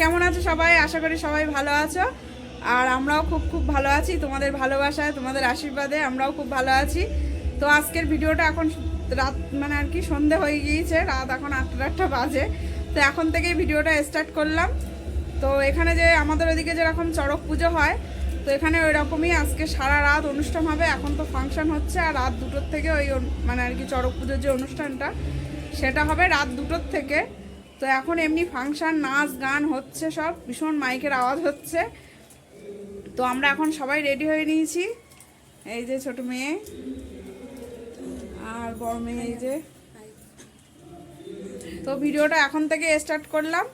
কেমন আছো সবাই? আশা করি সবাই ভালো আছো। আর আমরাও খুব খুব ভালো আছি। তোমাদের ভালোবাসায়, তোমাদের আশীর্বাদে আমরাও খুব ভালো আছি। তো আজকের ভিডিওটা এখন রাত মানে আর কি সন্ধে হয়ে গিয়েছে, রাত এখন আটটা আটটা বাজে। তো এখন থেকেই ভিডিওটা স্টার্ট করলাম। তো এখানে যে আমাদের ওদিকে যেরকম চড়ক পুজো হয়, তো এখানে ওই রকমই আজকে সারা রাত অনুষ্ঠান হবে। এখন তো ফাংশন হচ্ছে আর রাত দুটোর থেকে ওই মানে আর কি চড়ক পুজোর যে অনুষ্ঠানটা, সেটা হবে রাত দুটোর থেকে। তো এখন এমনি ফাংশন, নাচ, গান হচ্ছে সব। ভীষণ মাইকের আওয়াজ হচ্ছে। তো আমরা এখন সবাই রেডি হয়ে নিয়েছি। এই যে ছোট মেয়ে। আর বড় মেয়ে এই যে। তো ভিডিওটা এখন থেকে স্টার্ট করলাম।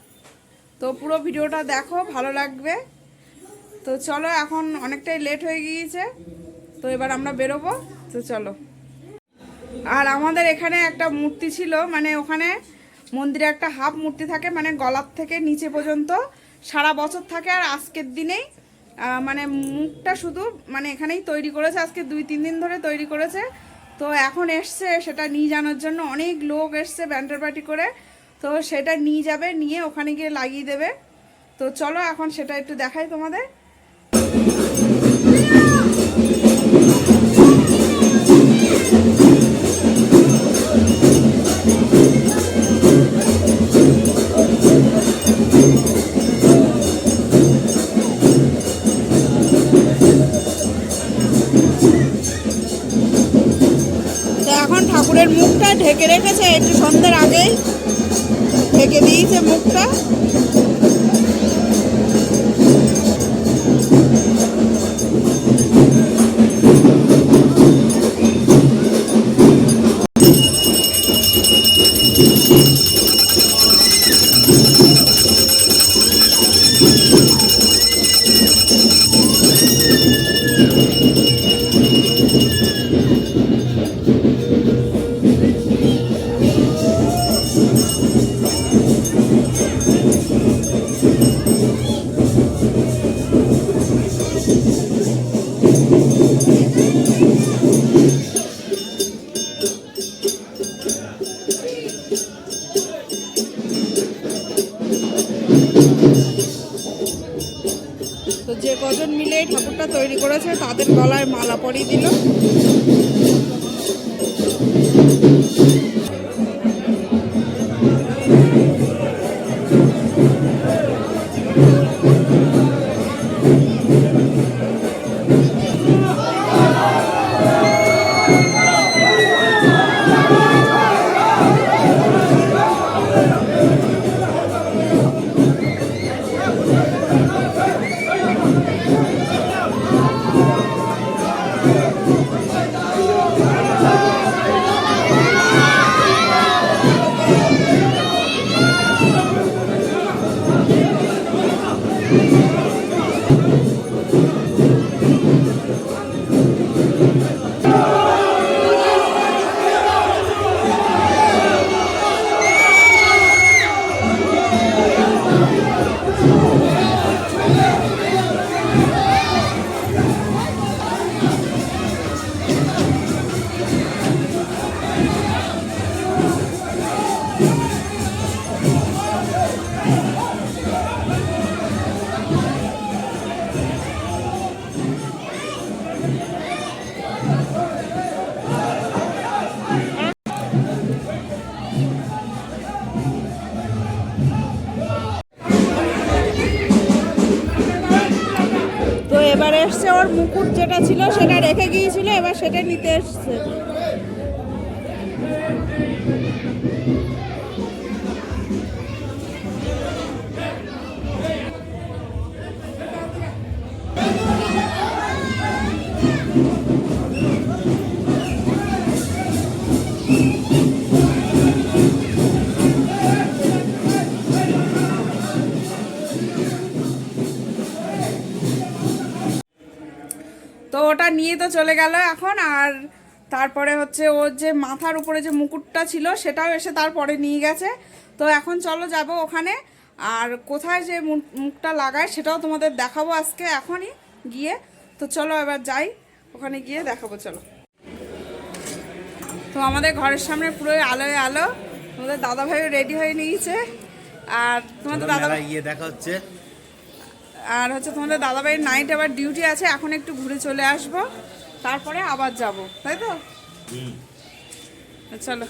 তো পুরো ভিডিওটা দেখো, ভালো লাগবে। তো চলো, এখন অনেকটাই লেট হয়ে গিয়েছে। তো এবার আমরা বেরোবো। তো চলো। আর আমাদের এখানে একটা মূর্তি ছিল মানে ওখানে মন্দিরে একটা হাফ মূর্তি থাকে মানে গলার থেকে নিচে পর্যন্ত। সারা বছর থাকে আর আজকের দিনেই মানে মুখটা শুধু মানে এখানেই তৈরি করেছে, আজকে দুই তিন দিন ধরে তৈরি করেছে। তো এখন এসছে, সেটা নিয়ে জানার জন্য অনেক লোক এসছে ব্যান্টার পার্টি করে। তো সেটা নিয়ে যাবে, নিয়ে ওখানে গিয়ে লাগিয়ে দেবে। তো চলো এখন সেটা একটু দেখাই তোমাদের। ঢেকে রেখেছে একটু সন্ধ্যের আগেই ঢেকে দিয়েছে মুখটা। করেছে তাদের গলায় মালা পরিয়ে দিল। ওর মুকুট যেটা ছিল সেটা রেখে গিয়েছিল এবার সেটা নিতে এসছে। ওটা নিয়ে তো চলে গেল এখন আর তারপরে হচ্ছে ওর যে মাথার উপরে যে মুকুটটা ছিল সেটাও এসে তারপরে নিয়ে গেছে। তো এখন চলো যাব ওখানে আর কোথায় যে মুখটা লাগায় সেটাও তোমাদের দেখাবো আজকে এখনই গিয়ে। তো চলো এবার যাই ওখানে গিয়ে দেখাবো চলো। তো আমাদের ঘরের সামনে পুরো আলোয় আলো আমাদের দাদা ভাইও রেডি হয়ে নিয়েছে আর তোমাদের দাদা গিয়ে দেখা হচ্ছে। আর হচ্ছে তোমাদের দাদাভাইয়ের নাইট আবার ডিউটি আছে, এখন একটু ঘুরে চলে আসব। তারপরে আবার যাব, তাই তো? চলো।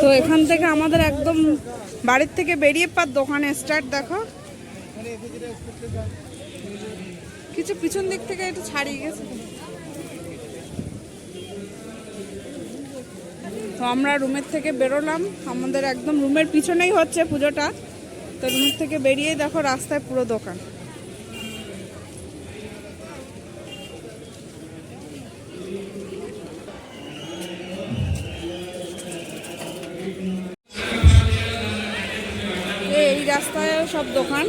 তো এখান থেকে আমাদের একদম বাড়ির থেকে বেরিয়ে পার দোকানে স্টার্ট দেখো। কিছু পিছন দিক থেকে একটু ছাড়িয়ে গেছে। তো আমরা রুমের থেকে বেরোলাম, আমাদের একদম রুমের পিছনেই হচ্ছে পুজোটা। তো থেকে বেরিয়ে দেখো রাস্তায় পুরো দোকান। এই রাস্তায় সব দোকান।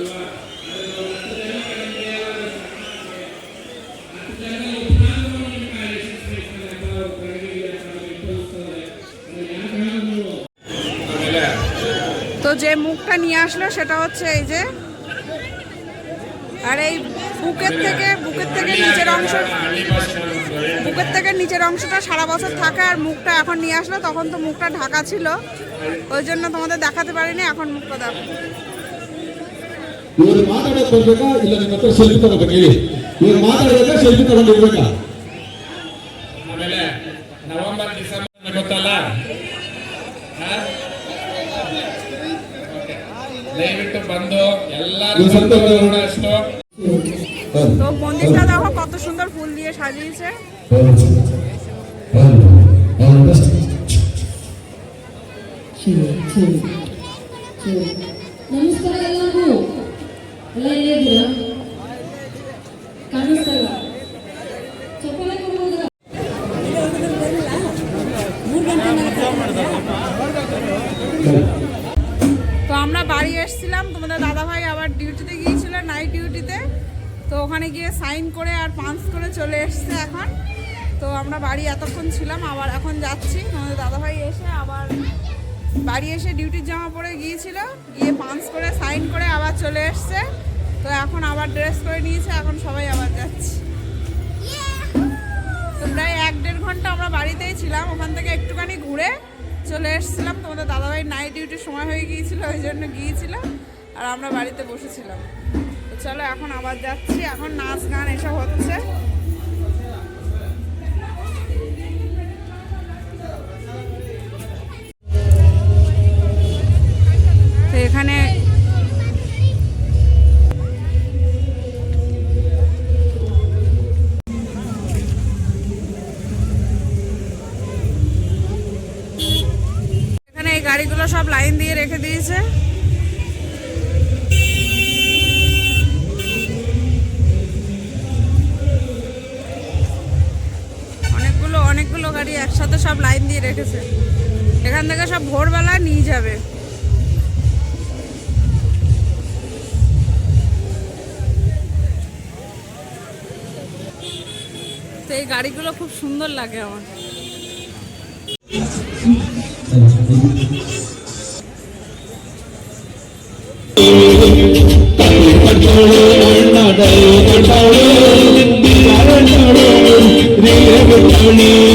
যে মুখটা নিয়ে আসলো সেটা হচ্ছে এই যে আর এই বুকের থেকে বুকের থেকে নিচের অংশ বুকের থেকে নিচের অংশটা সারা বছর থাকে আর মুখটা এখন নিয়ে আসলো তখন তো মুখটা ঢাকা ছিল ওই জন্য তোমাদের দেখাতে পারিনি এখন মুখটা দেখো ಇವರು ಮಾತಾಡೋದು ಬರ್ಬೇಕಾ ಇಲ್ಲ ನಿಮ್ಮ ಹತ್ರ ಸೆಲ್ಫಿ ತಗೋಬೇಕು ಹೇಳಿ ಇವ್ರು ಮಾತಾಡೋದಕ್ಕೆ ಸೆಲ್ಫಿ ತಗೊಂಡಿರ್ಬೇಕಾ ಬಂದು ಎಲ್ಲರೂ ನೀವು ಸ್ವಲ್ಪ ಬಂದು ನೋಡೋ ಅಷ್ಟು তো মন্দিরটা দেখো কত সুন্দর ফুল দিয়ে সাজিয়েছে ನಮಸ್ಕಾರ আমরা বাড়ি এতক্ষণ ছিলাম, আবার এখন যাচ্ছি। তোমাদের দাদাভাই এসে আবার বাড়ি এসে ডিউটির জামা পরে গিয়েছিল, গিয়ে পাঞ্চ করে, সাইন করে আবার চলে এসছে। তো এখন আবার ড্রেস করে নিয়েছে, এখন সবাই আবার যাচ্ছি। তো প্রায় এক দেড় ঘণ্টা আমরা বাড়িতেই ছিলাম, ওখান থেকে একটুখানি ঘুরে চলে এসেছিলাম। তোমাদের দাদাভাই নাইট ডিউটির সময় হয়ে গিয়েছিল, ওই জন্য গিয়েছিলাম আর আমরা বাড়িতে বসেছিলাম। তো চলো এখন আবার যাচ্ছি, এখন নাচ গান এসব হচ্ছে। এই সব লাইন দিয়ে রেখে দিয়েছে। অনেকগুলো অনেকগুলো গাড়ি একসাথে সব লাইন দিয়ে রেখেছে। এখান থেকে সব ভোরবেলা নিয়ে যাবে। তো এই গাড়িগুলো খুব সুন্দর লাগে আমার। need.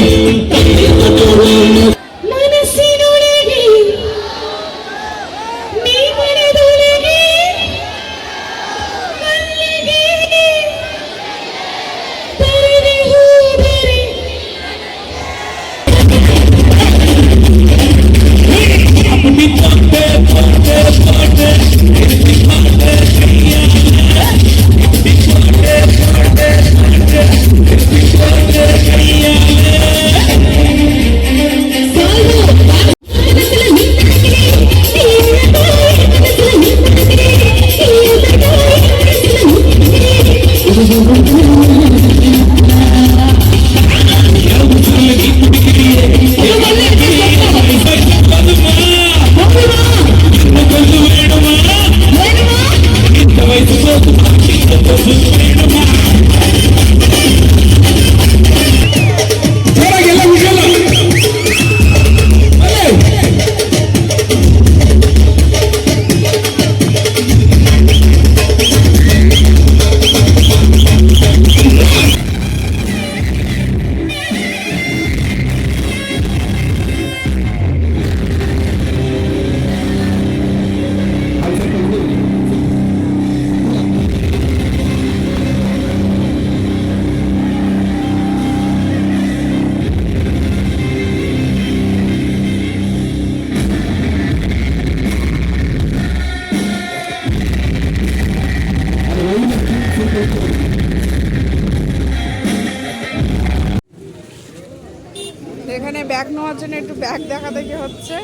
এখানে ব্যাগ নেওয়ার জন্য একটু ব্যাগ দেখা দেখি। হচ্ছে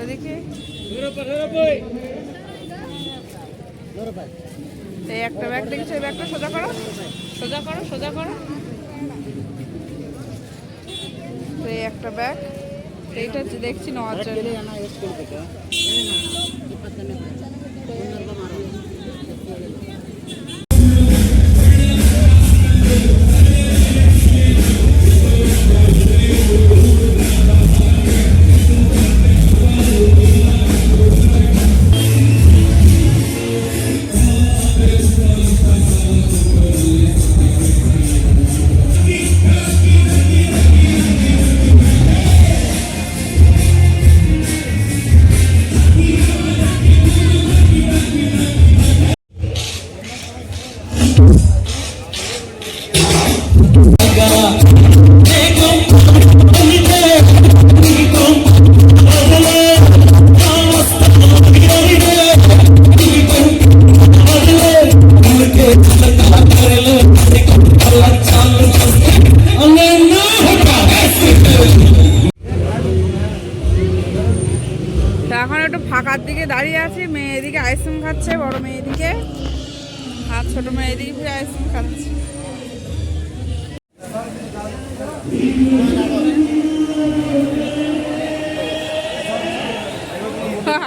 ওদিকে এই একটা ব্যাগ দেখেছ, এই ব্যাগটা সোজা করো। সোজা করো সোজা করো। তো এই একটা ব্যাগ এইটা দেখছি নেওয়ার জন্য।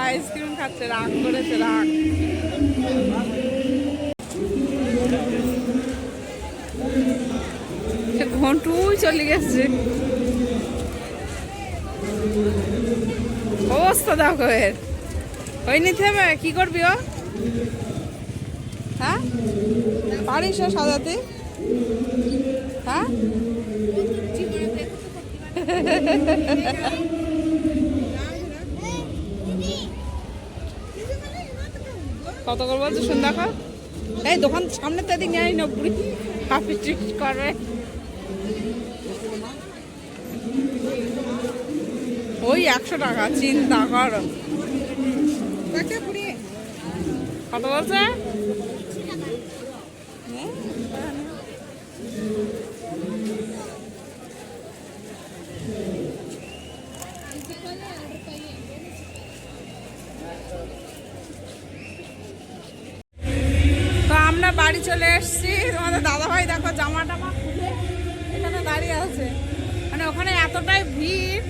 আইসক্রিম খাচ্ছে, রাগ করেছে, রাগ। সে ঘন্টুই চলে গেছে। অবস্থা দেখো এর। ওই নিতে হবে, কি করবি ও? হ্যাঁ? পারিস সাজাতে? হ্যাঁ? কত করব? বলছো শুন এই দোকান সামনে তো এদিকে নিয়ে নব্বই হাফি ট্রিট করবে ওই একশো টাকা চিন্তা কর। কত বলছে তো আমরা বাড়ি চলে এসেছি। তোমাদের দাদাভাই দেখো জামা টামা খুলে এখানে দাঁড়িয়ে আছে। মানে ওখানে এতটাই ভিড়।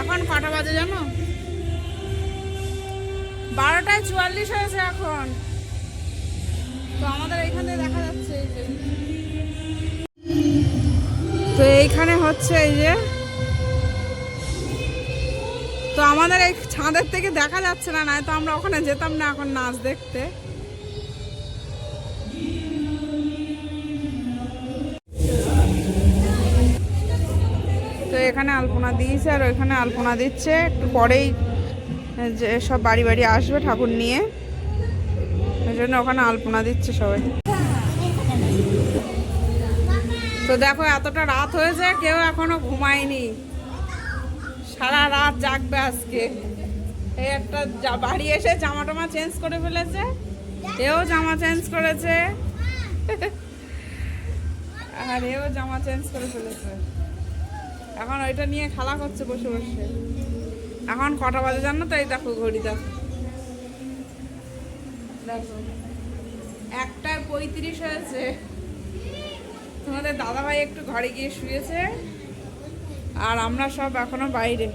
এখন কটা বাজে জানো? বারোটায় চুয়াল্লিশ হয়েছে এখন। তো আমাদের এইখানে দেখা যাচ্ছে এই যে। তো এইখানে হচ্ছে এই যে। তো আমাদের এই ছাদের থেকে দেখা যাচ্ছে না নয় তো আমরা ওখানে যেতাম না এখন নাচ দেখতে। এখানে আলপনা দিয়েছে আর ওইখানে আলপনা দিচ্ছে। একটু পরেই যে সব বাড়ি বাড়ি আসবে ঠাকুর নিয়ে। ওই জন্য ওখানে আলপনা দিচ্ছে সবাই। তো দেখো, এতটা রাত হয়েছে, কেউ এখনও ঘুমায়নি। সারা রাত জাগবে আজকে। একটা বাড়ি এসে জামা টামা চেঞ্জ করে ফেলেছে। এও জামা চেঞ্জ করেছে। আর এও জামা চেঞ্জ করে ফেলেছে। এখন ওইটা নিয়ে খেলা করছে বসে বসে। এখন কটা বাজে জানো তো? এই দেখো ঘড়ি দেখো। দেখো পঁয়ত্রিশ হয়েছে। তোমাদের দাদাভাই একটু ঘরে গিয়ে শুয়েছে। আর আমরা সব এখনও বাইরে।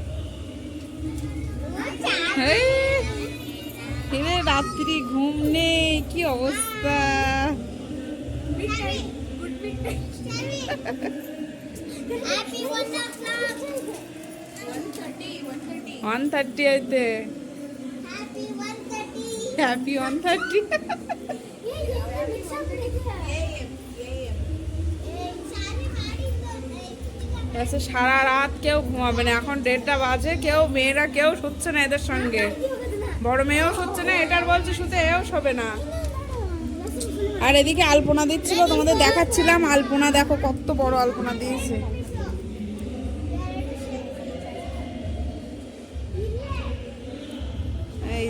রাত্রি ঘুম নেই কি অবস্থা? One thirty thirty. Happy one thirty আচ্ছা সারা রাত কেউ ঘুমাবে না। এখন দেড়টা বাজে কেউ মেয়েরা কেউ শুচ্ছে না এদের সঙ্গে। বড় মেয়েও শুচ্ছে না এটার বলছে শুতে এও শোবে না। আর এদিকে আলপনা দিচ্ছিল তোমাদের দেখাচ্ছিলাম আলপনা দেখো কত বড় আলপনা দিয়েছে।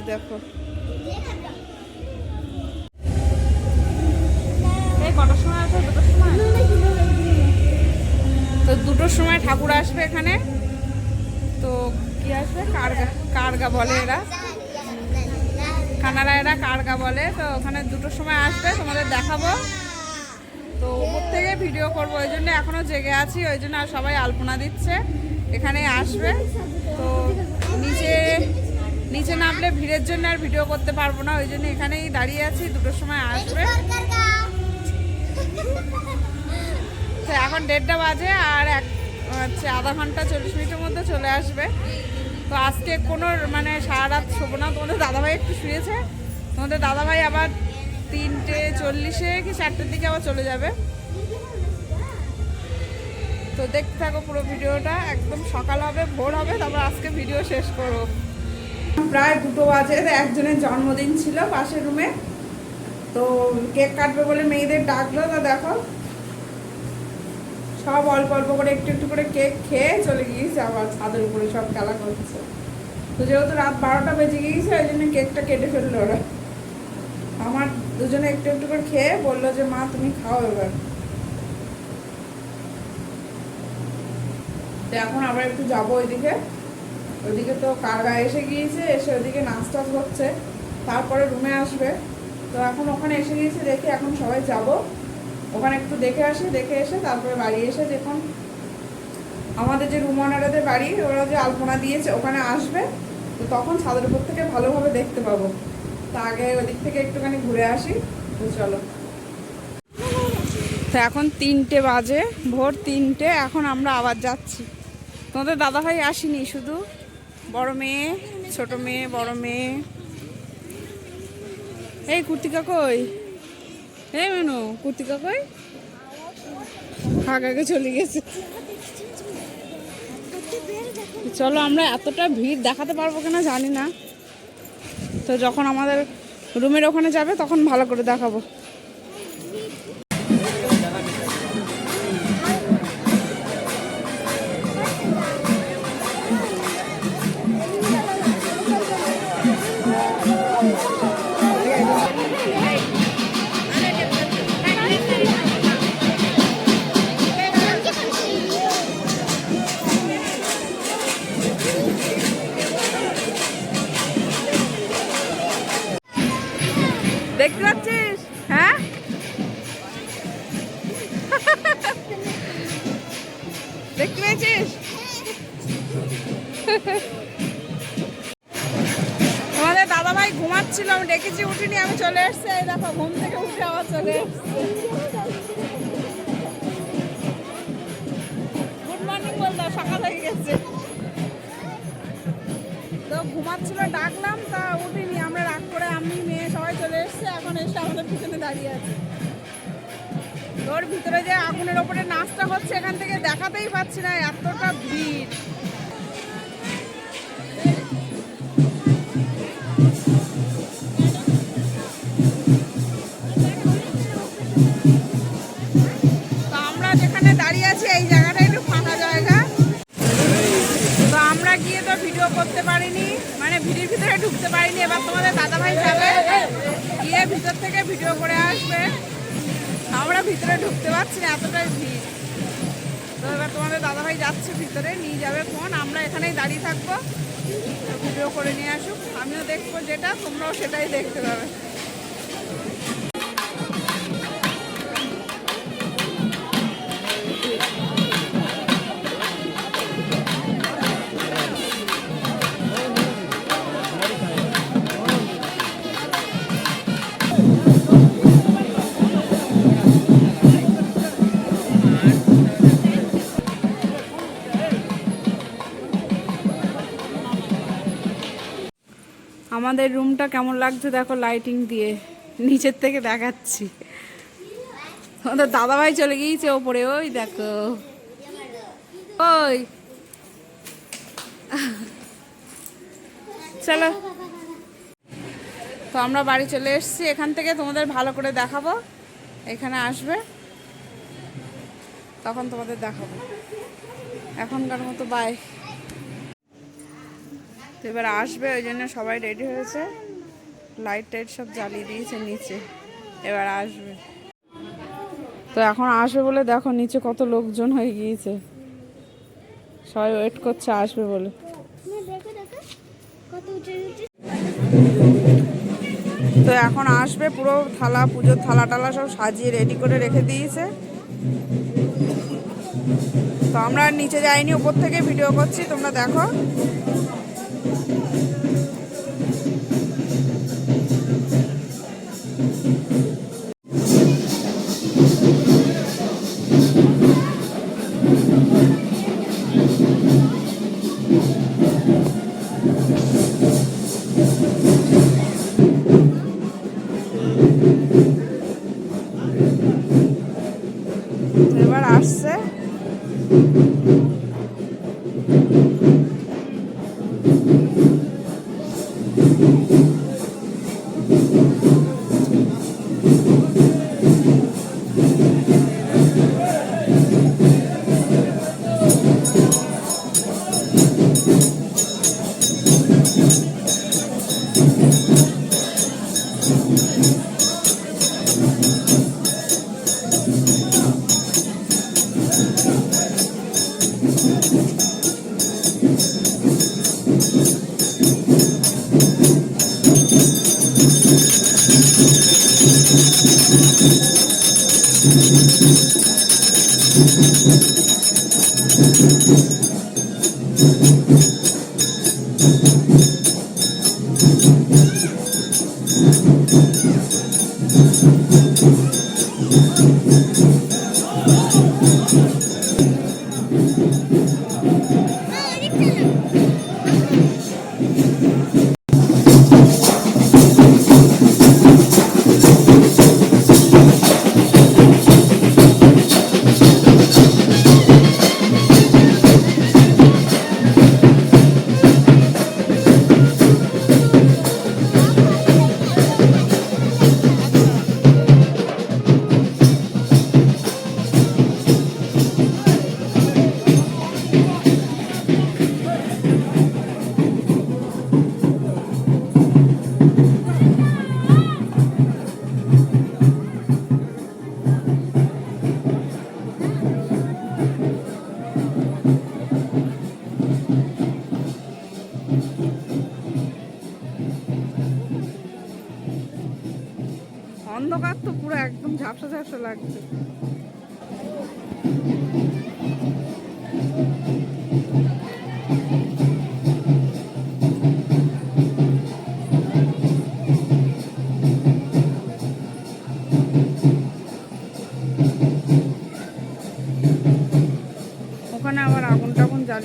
দেখো। কটার সময় দুটোর সময়? তো দুটোর সময় ঠাকুর আসবে এখানে। তো কি আসবে? কারগা কারগা বলে এরা। কানাড়া এরা কারগা বলে। তো ওখানে দুটোর সময় আসবে, তোমাদের দেখাবো। তো উপর থেকে ভিডিও করব, ওই জন্য এখনও জেগে আছি, ওই জন্য আর সবাই আলপনা দিচ্ছে। এখানে আসবে। তো নিচে নিচে নামলে ভিড়ের জন্য আর ভিডিও করতে পারব না, ওই জন্য এখানেই দাঁড়িয়ে আছি, দুটোর সময় আসবে। তো এখন দেড়টা বাজে আর এক, হচ্ছে আধা ঘণ্টা চল্লিশ মিনিটের মধ্যে চলে আসবে। তো আজকে কোনো মানে সারা রাত শোবো না, তোমাদের দাদাভাই একটু শুয়েছে। তোমাদের দাদাভাই আবার তিনটে চল্লিশে কি চারটের দিকে আবার চলে যাবে। তো দেখতে থাকো পুরো ভিডিওটা, একদম সকাল হবে, ভোর হবে, তারপর আজকে ভিডিও শেষ করব। প্রায় দুটো বাজে একজনের জন্মদিন ছিল পাশের রুমে। তো কেক কাটবে বলে মেয়েদের ডাকলো, তো দেখো, সব অল্প অল্প করে একটু একটু করে কেক খেয়ে চলে গিয়েছে আবার ছাদের উপরে সব খেলা করছে। তো যেহেতু রাত বারোটা বেজে গিয়েছে, ওই জন্য কেকটা কেটে ফেলল ওরা। আমার দুজনে একটু একটু করে খেয়ে বলল যে, মা, তুমি খাও এবার। এখন আবার একটু যাব ওইদিকে। ওইদিকে তো কারগা এসে গিয়েছে, এসে ওইদিকে নাচ টাচ হচ্ছে, তারপরে রুমে আসবে। তো এখন ওখানে এসে গিয়েছে, দেখে এখন সবাই যাব। ওখানে একটু দেখে আসি, দেখে এসে তারপরে বাড়ি এসে যখন আমাদের যে রুম ওনারাদের বাড়ি, ওরা যে আলপনা দিয়েছে, ওখানে আসবে। তো তখন ছাদের উপর থেকে ভালোভাবে দেখতে পাবো। তা আগে ওদিক থেকে একটুখানি ঘুরে আসি, তো চলো। তো এখন তিনটে বাজে, ভোর তিনটে, এখন আমরা আবার যাচ্ছি। তোমাদের দাদাভাই আসেনি, শুধু বড় মেয়ে, ছোট মেয়ে, বড় মেয়ে। এই কুর্তিকা কই এই মেনু কুর্তিকা কই আগে চলে গেছে। চলো আমরা এতটা ভিড় দেখাতে পারব কিনা জানি না। তো যখন আমাদের রুমের ওখানে যাবে, তখন ভালো করে দেখাবো। সকাল হয়ে গেছে। তো ঘুমাচ্ছিল, ডাকলাম, তা উঠিনি। আমরা রাগ করে আমি, মেয়ে সবাই চলে এসছে। এখন এসে আমাদের পিছনে দাঁড়িয়ে আছে। তোর ভিতরে যে আগুনের ওপরে নাচটা হচ্ছে, এখান থেকে দেখাতেই পাচ্ছি না, এতটা ভিড়। থেকে ভিডিও করে আসবে। আমরা ভিতরে ঢুকতে পারছি না, এতটাই ভিড়। তো এবার তোমাদের দাদাভাই যাচ্ছে ভিতরে, নিয়ে যাবে ফোন। আমরা এখানেই দাঁড়িয়ে থাকব। ভিডিও করে নিয়ে আসুক। আমিও দেখব যেটা, তোমরাও সেটাই দেখতে পাবে। আমাদের রুমটা কেমন লাগছে দেখো লাইটিং দিয়ে। নিচের থেকে দেখাচ্ছি। আমাদের দাদাভাই চলে গিয়েছে ওপরে, ওই দেখো। ওই। চলো। তো আমরা বাড়ি চলে এসেছি, এখান থেকে তোমাদের ভালো করে দেখাবো। এখানে আসবে। তখন তোমাদের দেখাবো। এখনকার মতো বাই এবার আসবে, ওই জন্য সবাই রেডি হয়েছে। লাইট টাইট সব জ্বালিয়ে দিয়েছে নিচে। এবার আসবে। তো এখন আসবে বলে দেখো নিচে কত লোকজন হয়ে গিয়েছে। সবাই ওয়েট করছে, আসবে বলে। তো এখন আসবে, পুরো থালা, পুজোর থালা টালা সব সাজিয়ে রেডি করে রেখে দিয়েছে। তো আমরা নিচে যাইনি, উপর থেকে ভিডিও করছি, তোমরা দেখো। এবার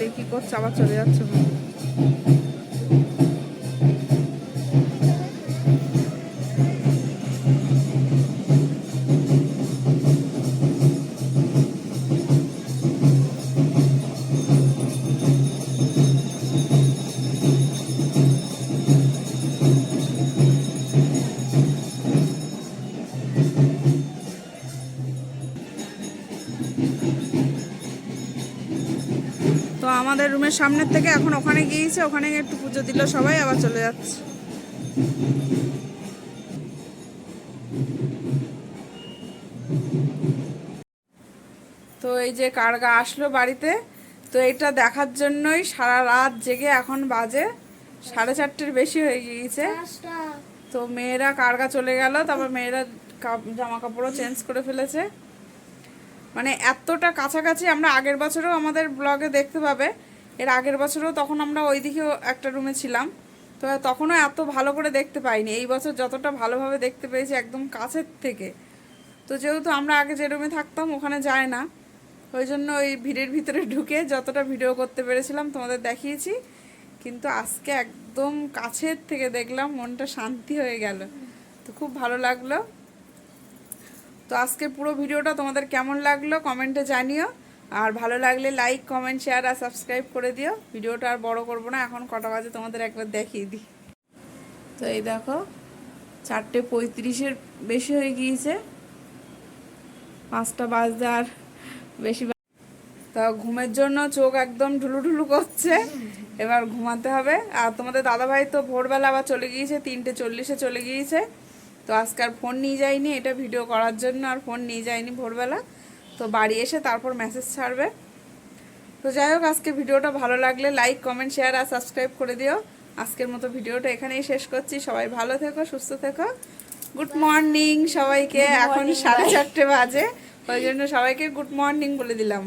জ্বালিয়ে কি করছে? আবার চলে যাচ্ছে। আমাদের রুমের সামনের থেকে এখন ওখানে গিয়েছে ওখানে একটু পুজো দিল সবাই আবার চলে যাচ্ছে। তো এই যে কারগা আসলো বাড়িতে তো এটা দেখার জন্যই সারা রাত জেগে এখন বাজে সাড়ে চারটের বেশি হয়ে গিয়েছে। তো মেয়েরা কারগা চলে গেল তারপর মেয়েরা জামা কাপড়ও চেঞ্জ করে ফেলেছে। মানে এতটা কাছাকাছি আমরা আগের বছরও আমাদের ব্লগে দেখতে পাবে এর আগের বছরও তখন আমরা ওই দিকেও একটা রুমে ছিলাম। তো তখনও এত ভালো করে দেখতে পাইনি। এই বছর যতটা ভালোভাবে দেখতে পেয়েছি একদম কাছের থেকে। তো যেহেতু আমরা আগে যে রুমে থাকতাম, ওখানে যায় না। ওই জন্য ওই ভিড়ের ভিতরে ঢুকে যতটা ভিডিও করতে পেরেছিলাম তোমাদের দেখিয়েছি। কিন্তু আজকে একদম কাছের থেকে দেখলাম, মনটা শান্তি হয়ে গেল। তো খুব ভালো লাগল। তো আজকে পুরো ভিডিওটা তোমাদের কেমন লাগল কমেন্টে জানিও। আর ভালো লাগলে লাইক কমেন্ট শেয়ার আর সাবস্ক্রাইব করে দিও। ভিডিওটা আর বড় করব না, এখন কটা বাজে তোমাদের একবার দেখিয়ে দিই। তো এই দেখো, চারটে পঁয়ত্রিশের বেশি হয়ে গিয়েছে। পাঁচটা বাজতে আর বেশি তা ঘুমের জন্য চোখ একদম ঢুলু ঢুলু করছে। এবার ঘুমাতে হবে। আর তোমাদের দাদাভাই তো ভোরবেলা আবার চলে গিয়েছে, তিনটে চল্লিশে চলে গিয়েছে। তো আজকে আর ফোন নিয়ে যায়নি, এটা ভিডিও করার জন্য আর ফোন নিয়ে যায়নি ভোরবেলা। তো বাড়ি এসে তারপর মেসেজ ছাড়বে। তো যাই হোক আজকে ভিডিওটা ভালো লাগলে লাইক কমেন্ট শেয়ার আর সাবস্ক্রাইব করে দিও। আজকের মতো ভিডিওটা এখানেই শেষ করছি। সবাই ভালো থেকো সুস্থ থেকো। গুড মর্নিং সবাইকে। এখন সাড়ে চারটে বাজে। ওই জন্য সবাইকে গুড মর্নিং বলে দিলাম।